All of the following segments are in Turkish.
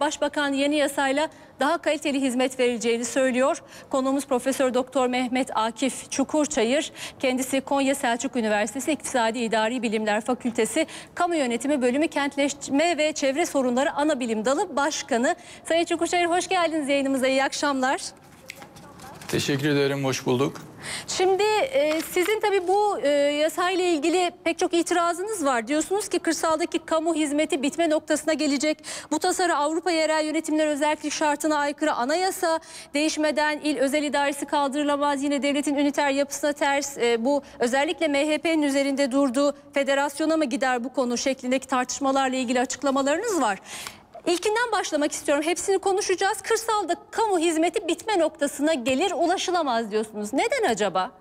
Başbakan yeni yasayla daha kaliteli hizmet verileceğini söylüyor. Konuğumuz Profesör Doktor Mehmet Akif Çukurçayır. Kendisi Konya Selçuk Üniversitesi İktisadi İdari Bilimler Fakültesi Kamu Yönetimi Bölümü Kentleşme ve Çevre Sorunları Ana Bilim Dalı Başkanı. Sayın Çukurçayır hoş geldiniz yayınımıza. İyi akşamlar. Teşekkür ederim, hoş bulduk. Şimdi e, sizin tabii bu e, yasayla ilgili pek çok itirazınız var. Diyorsunuz ki kırsaldaki kamu hizmeti bitme noktasına gelecek. Bu tasarı Avrupa Yerel Yönetimler Özellik Şartına aykırı anayasa değişmeden il özel idaresi kaldırılamaz. Yine devletin üniter yapısına ters e, bu özellikle MHP'nin üzerinde durduğu federasyona mı gider bu konu şeklindeki tartışmalarla ilgili açıklamalarınız var. İlkinden başlamak istiyorum. Hepsini konuşacağız. Kırsalda kamu hizmeti bitme noktasına gelir, ulaşılamaz diyorsunuz. Neden acaba?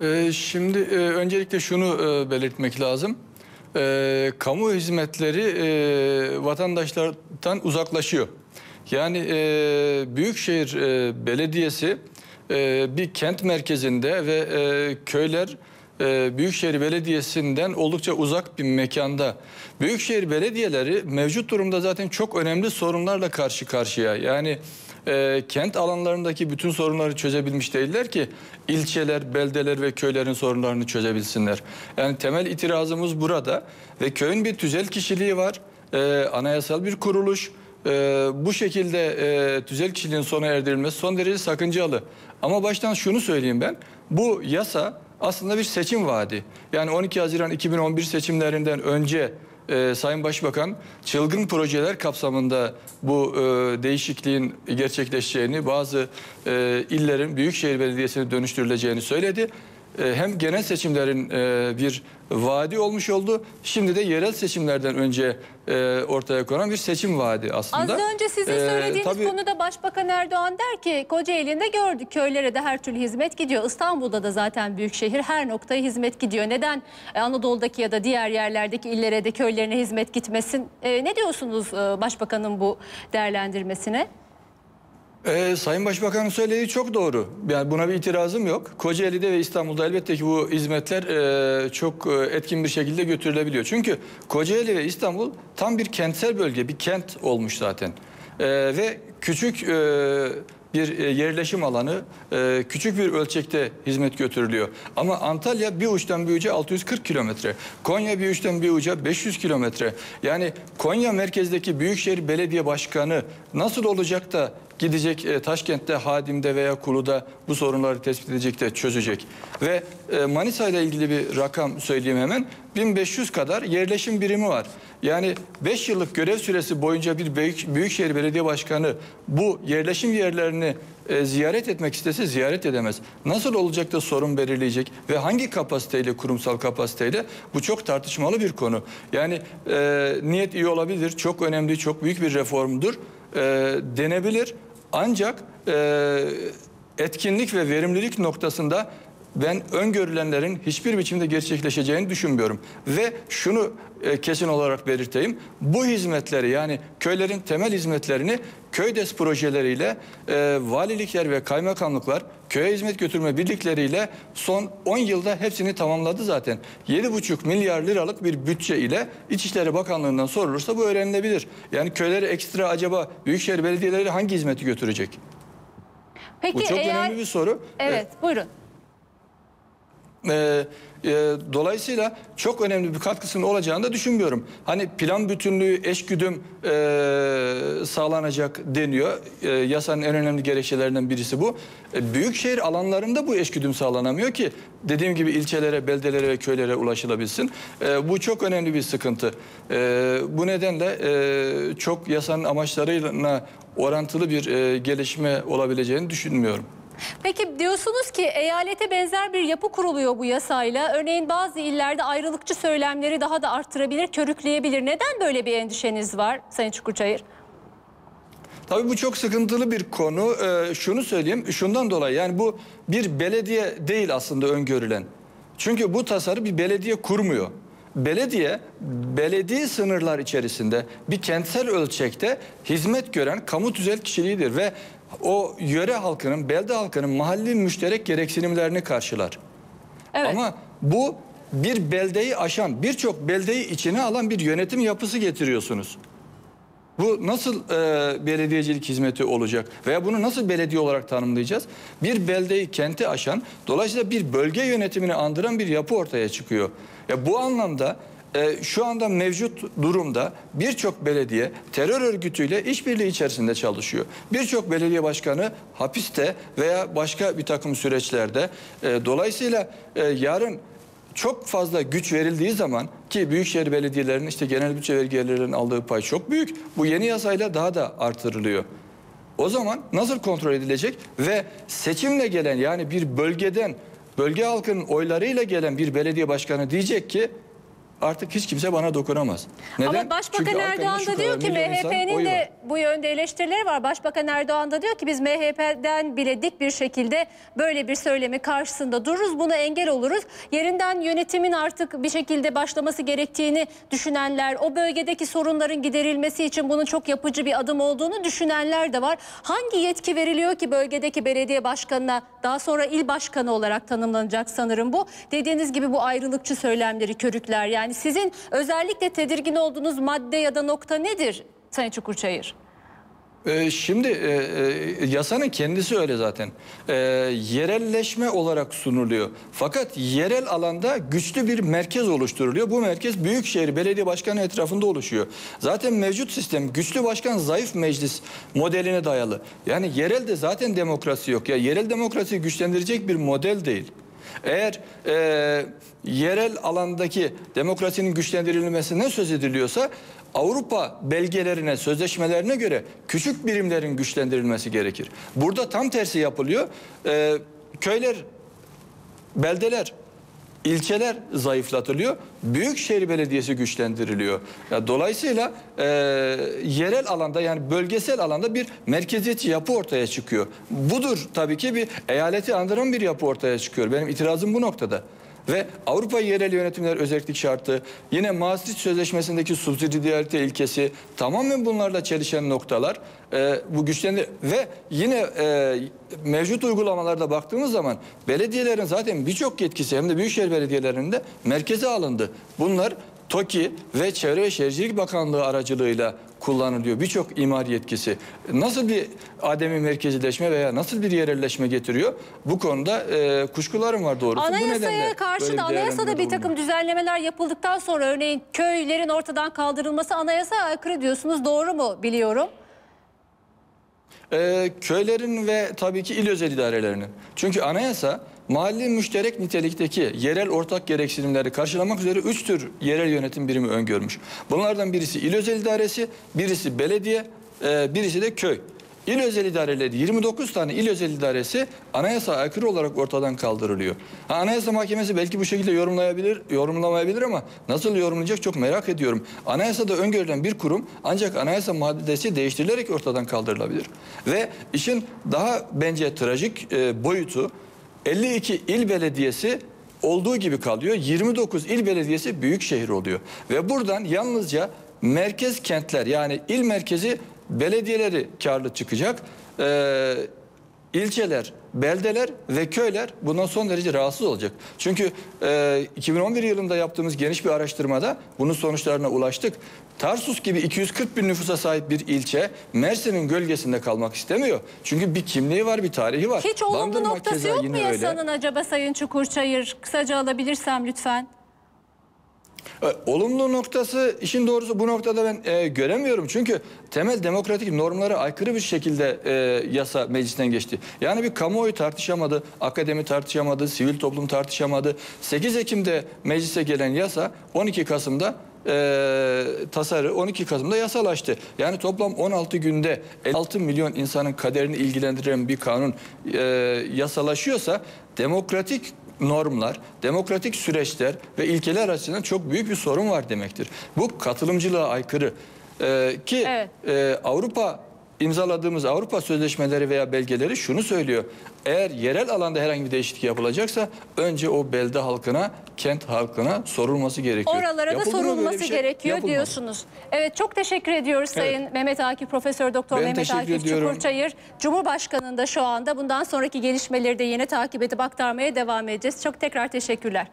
Ee, şimdi e, öncelikle şunu e, belirtmek lazım. E, kamu hizmetleri e, vatandaşlardan uzaklaşıyor. Yani e, Büyükşehir e, Belediyesi e, bir kent merkezinde ve e, köyler e, Büyükşehir Belediyesi'nden oldukça uzak bir mekanda. Büyükşehir belediyeleri mevcut durumda zaten çok önemli sorunlarla karşı karşıya. Yani e, kent alanlarındaki bütün sorunları çözebilmiş değiller ki ilçeler, beldeler ve köylerin sorunlarını çözebilsinler. Yani temel itirazımız burada ve köyün bir tüzel kişiliği var, e, anayasal bir kuruluş. E, bu şekilde e, tüzel kişiliğin sona erdirilmesi son derece sakıncalı. Ama baştan şunu söyleyeyim ben, bu yasa aslında bir seçim vaadi. Yani 12 Haziran 2011 seçimlerinden önce e, Sayın Başbakan çılgın projeler kapsamında bu e, değişikliğin gerçekleşeceğini, bazı e, illerin Büyükşehir Belediyesi'ne dönüştürüleceğini söyledi. E, hem genel seçimlerin e, bir vaadi olmuş oldu. Şimdi de yerel seçimlerden önce e, ortaya konan bir seçim vaadi aslında. Az önce sizin söylediğiniz tabii- konuda Başbakan Erdoğan der ki Kocaeli'nde gördük köylere de her türlü hizmet gidiyor. İstanbul'da da zaten büyük şehir her noktaya hizmet gidiyor. Neden Anadolu'daki ya da diğer yerlerdeki illere de köylerine hizmet gitmesin? E, ne diyorsunuz Başbakan'ın bu değerlendirmesine? Ee, Sayın Başbakan'ın söylediği çok doğru. Yani buna bir itirazım yok. Kocaeli'de ve İstanbul'da elbette ki bu hizmetler e, çok e, etkin bir şekilde götürülebiliyor. Çünkü Kocaeli ve İstanbul tam bir kentsel bölge, bir kent olmuş zaten. E, ve küçük e, bir e, yerleşim alanı, e, küçük bir ölçekte hizmet götürülüyor. Ama Antalya bir uçtan bir uca 640 kilometre. Konya bir uçtan bir uca 500 kilometre. Yani Konya merkezdeki Büyükşehir Belediye Başkanı nasıl olacak da gidecek e, Taşkent'te, Hadim'de veya Kulu'da bu sorunları tespit edecek de çözecek. Ve Manisa ile ilgili bir rakam söyleyeyim hemen. 1500 kadar yerleşim birimi var. Yani 5 yıllık görev süresi boyunca bir büyük, Büyükşehir Belediye Başkanı bu yerleşim yerlerini e, ziyaret etmek istese ziyaret edemez. Nasıl olacak da sorun belirleyecek ve hangi kapasiteyle, kurumsal kapasiteyle bu çok tartışmalı bir konu. Yani e, niyet iyi olabilir, çok önemli, çok büyük bir reformdur e, denebilir. Ancak e, etkinlik ve verimlilik noktasında ben öngörülenlerin hiçbir biçimde gerçekleşeceğini düşünmüyorum. Ve şunu e, kesin olarak belirteyim. Bu hizmetleri yani köylerin temel hizmetlerini köydes projeleriyle e, valilikler ve kaymakamlıklar köye hizmet götürme birlikleriyle son 10 yılda hepsini tamamladı zaten. 7,5 milyar liralık bir bütçe ile İçişleri Bakanlığı'ndan sorulursa bu öğrenilebilir. Yani köylere ekstra acaba Büyükşehir Belediyeleri hangi hizmeti götürecek? Peki Bu çok eğer... önemli bir soru. Evet buyurun. Ee, e, dolayısıyla çok önemli bir katkısının olacağını da düşünmüyorum. Hani plan bütünlüğü, eşgüdüm e, sağlanacak deniyor. E, yasanın en önemli gerekçelerinden birisi bu. E, büyükşehir alanlarında bu eşgüdüm sağlanamıyor ki dediğim gibi ilçelere, beldelere ve köylere ulaşılabilsin. E, bu çok önemli bir sıkıntı. E, bu nedenle e, çok yasanın amaçlarıyla orantılı bir e, gelişme olabileceğini düşünmüyorum. Peki diyorsunuz ki eyalete benzer bir yapı kuruluyor bu yasayla. Örneğin bazı illerde ayrılıkçı söylemleri daha da arttırabilir, körükleyebilir. Neden böyle bir endişeniz var Sayın Çukurçayır? Tabii bu çok sıkıntılı bir konu. Ee, şunu söyleyeyim, şundan dolayı yani bu bir belediye değil aslında öngörülen. Çünkü bu tasarı bir belediye kurmuyor. Belediye, belediye sınırlar içerisinde bir kentsel ölçekte hizmet gören kamu tüzel kişiliğidir ve o yöre halkının, belde halkının mahalli müşterek gereksinimlerini karşılar. Evet. Ama bu bir beldeyi aşan, birçok beldeyi içine alan bir yönetim yapısı getiriyorsunuz. Bu nasıl e, belediyecilik hizmeti olacak veya bunu nasıl belediye olarak tanımlayacağız? Bir beldeyi kenti aşan, dolayısıyla bir bölge yönetimini andıran bir yapı ortaya çıkıyor. Ya bu anlamda e, şu anda mevcut durumda birçok belediye terör örgütüyle işbirliği içerisinde çalışıyor. Birçok belediye başkanı hapiste veya başka bir takım süreçlerde. E, dolayısıyla e, yarın çok fazla güç verildiği zaman ki büyükşehir belediyelerinin işte genel bütçe vergilerinin aldığı pay çok büyük. Bu yeni yasayla daha da artırılıyor. O zaman nasıl kontrol edilecek ve seçimle gelen yani bir bölgeden bölge halkının oylarıyla gelen bir belediye başkanı diyecek ki artık hiç kimse bana dokunamaz. Neden? Ama Başbakan Çünkü Erdoğan da diyor ki MHP'nin de bu yönde eleştirileri var. Başbakan Erdoğan da diyor ki biz MHP'den bile dik bir şekilde böyle bir söylemi karşısında dururuz. Buna engel oluruz. Yerinden yönetimin artık bir şekilde başlaması gerektiğini düşünenler, o bölgedeki sorunların giderilmesi için bunun çok yapıcı bir adım olduğunu düşünenler de var. Hangi yetki veriliyor ki bölgedeki belediye başkanına daha sonra il başkanı olarak tanımlanacak sanırım bu. Dediğiniz gibi bu ayrılıkçı söylemleri körükler. Yani sizin özellikle tedirgin olduğunuz madde ya da nokta nedir Sayın Çukurçayır? Ee, Şimdi e, e, yasanın kendisi öyle zaten. Ee, yerelleşme olarak sunuluyor. Fakat yerel alanda güçlü bir merkez oluşturuluyor. Bu merkez Büyükşehir Belediye Başkanı etrafında oluşuyor. Zaten mevcut sistem güçlü başkan zayıf meclis modeline dayalı. Yani yerelde zaten demokrasi yok. Ya yerel demokrasiyi güçlendirecek bir model değil. Eğer e, yerel alandaki demokrasinin güçlendirilmesinden söz ediliyorsa Avrupa belgelerine, sözleşmelerine göre küçük birimlerin güçlendirilmesi gerekir. Burada tam tersi yapılıyor. E, köyler, beldeler, ilçeler zayıflatılıyor. Büyükşehir Belediyesi güçlendiriliyor. Ya dolayısıyla e, yerel alanda yani bölgesel alanda bir merkeziyetçi yapı ortaya çıkıyor. Budur tabii ki bir eyaleti andıran bir yapı ortaya çıkıyor. Benim itirazım bu noktada. Ve Avrupa yerel yönetimler özellik şartı, yine Maastricht Sözleşmesi'ndeki subsidiarite ilkesi tamamen bunlarla çelişen noktalar. Ee, bu güçlendi ve yine e, mevcut uygulamalarda baktığımız zaman belediyelerin zaten birçok yetkisi hem de büyükşehir belediyelerinde merkeze alındı. Bunlar TOKİ ve Çevre ve Şehircilik Bakanlığı aracılığıyla kullanılıyor. Birçok imar yetkisi. Nasıl bir ademi merkezileşme veya nasıl bir yerelleşme getiriyor? Bu konuda e, kuşkularım var doğrusu. Anayasaya karşı da anayasada bir takım düzenlemeler yapıldıktan sonra örneğin köylerin ortadan kaldırılması anayasaya aykırı diyorsunuz. Doğru mu biliyorum? Ee, köylerin ve tabii ki il özel idarelerinin. Çünkü anayasa mahalli müşterek nitelikteki yerel ortak gereksinimleri karşılamak üzere üç tür yerel yönetim birimi öngörmüş. Bunlardan birisi il özel idaresi, birisi belediye, e, birisi de köy. İl özel idareleri 29 tane il özel idaresi anayasa aykırı olarak ortadan kaldırılıyor. Ha, anayasa mahkemesi belki bu şekilde yorumlayabilir, yorumlamayabilir ama nasıl yorumlayacak çok merak ediyorum. Anayasada öngörülen bir kurum ancak anayasa maddesi değiştirilerek ortadan kaldırılabilir. Ve işin daha bence trajik e, boyutu 52 il belediyesi olduğu gibi kalıyor. 29 il belediyesi büyük şehir oluyor. Ve buradan yalnızca merkez kentler yani il merkezi belediyeleri karlı çıkacak. Ee, ilçeler, beldeler ve köyler bundan son derece rahatsız olacak. Çünkü e, 2011 yılında yaptığımız geniş bir araştırmada bunun sonuçlarına ulaştık. Tarsus gibi 240 bin nüfusa sahip bir ilçe Mersin'in gölgesinde kalmak istemiyor. Çünkü bir kimliği var, bir tarihi var. Hiç olumlu Bandırma noktası yok mu yine öyle. yasanın acaba Sayın Çukurçayır? Kısaca alabilirsem lütfen. E, Olumlu noktası işin doğrusu bu noktada ben e, göremiyorum. Çünkü temel demokratik normlara aykırı bir şekilde e, yasa meclisten geçti. Yani bir kamuoyu tartışamadı, akademi tartışamadı, sivil toplum tartışamadı. 8 Ekim'de meclise gelen yasa 12 Kasım'da e, tasarı 12 Kasım'da yasalaştı. Yani toplam 16 günde 56 milyon insanın kaderini ilgilendiren bir kanun e, yasalaşıyorsa demokratik normlar, demokratik süreçler ve ilkeler açısından çok büyük bir sorun var demektir. Bu katılımcılığa aykırı. Ee, ki Evet. e, Avrupa imzaladığımız Avrupa sözleşmeleri veya belgeleri şunu söylüyor. Eğer yerel alanda herhangi bir değişiklik yapılacaksa önce o belde halkına, kent halkına sorulması gerekiyor. Oralara da Yapıldı sorulması şey? gerekiyor Yapılmadı. diyorsunuz. Evet çok teşekkür ediyoruz Evet. Sayın Mehmet Akif, Profesör Doktor Ben Mehmet Akif ediyorum. Çukurçayır. Cumhurbaşkanı'nda şu anda bundan sonraki gelişmeleri de yine takip edip aktarmaya devam edeceğiz. Çok tekrar teşekkürler.